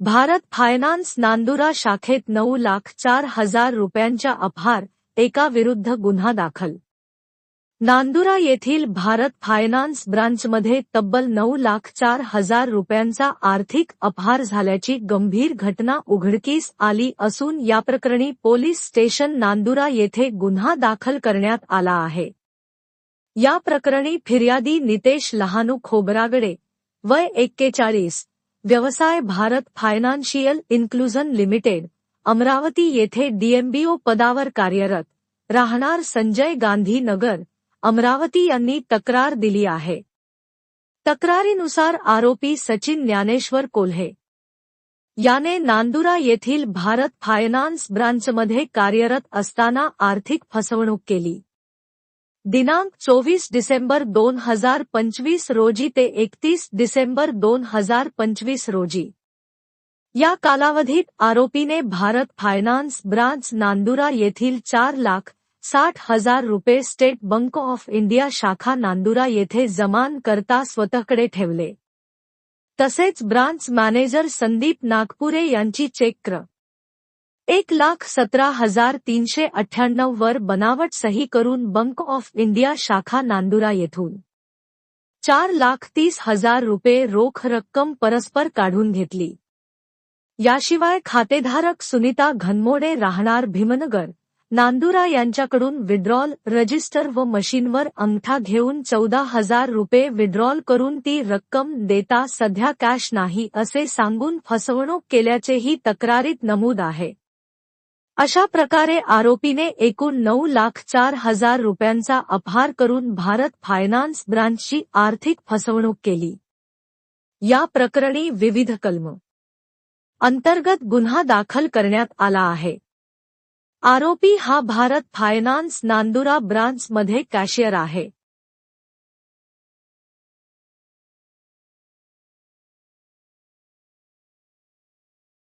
Bharat finance Nandura शाखेत नऊ लाख चार हजार रुपयांच्या अपहार एका विरुद्ध गुन्हा दाखल. नांदुरा येथील भारत फायनान्स ब्रांचमध्ये तब्बल नऊ लाख चार हजार रुपयांचा आर्थिक अपहार झाल्याची गंभीर घटना उघडकीस आली असून याप्रकरणी पोलीस स्टेशन नांदुरा येथे गुन्हा दाखल करण्यात आला आहे. या प्रकरणी फिर्यादी नितेश लहानू खोबरागडे वय एक्केचाळीस व्यवसाय Bharat financial inclusion limited Amravati येथे डीएमबीओ पदावर कार्यरत राहणार संजय गांधी नगर अमरावती यांनी तक्रार दिली आहे. तक्रारीनुसार आरोपी सचिन ज्ञानेश्वर कोल्हे. याने नांदुरा येथील भारत फायनान्स ब्रांचमध्ये कार्यरत असताना आर्थिक फसवणूक केली. दिनांक चोवीस डिसेंबर दोन हजार पंचवीस रोजी ते एकतीस डिसेंबर दोन हजार पंचवीस रोजी. या कालावधीत आरोपीने भारत फायनान्स ब्रांच नांदुरा येथील चार लाख साठ हजार रुपये स्टेट बँक ऑफ इंडिया शाखा नांदुरा येथे जमान करता स्वतःकडे ठेवले. तसेच ब्रांच मॅनेजर संदीप नागपुरे यांची चेक्र एक लाख सतरा हजार तीनशे अठ्ठ्याण्णव वर बनावट सही करून बँक ऑफ इंडिया शाखा नांदुरा येथून. चार लाख तीस हजार रुपये रोख रक्कम परस्पर काढून घेतली. याशिवाय खातेधारक सुनीता घनमोडे राहणार भीमनगर. नांदुरा यांच्याकडून विड्रॉल रजिस्टर व मशीनवर अंगठा घेऊन चौदा हजार रुपये विड्रॉल करून ती रक्कम देता सध्या कॅश नाही असे सांगून फसवणूक केल्याचेही तक्रारीत नमूद आहे. अशा प्रकारे आरोपीने एकूण नऊ लाख चार हजार रुपयांचा अपहार करून भारत फायनान्स ब्रांचची आर्थिक फसवणूक केली. या प्रकरणी विविध कलम अंतर्गत गुन्हा दाखल करण्यात आला आहे. आरोपी हा भारत फायनान्स नांदुरा ब्रांचमध्ये कॅशियर आहे.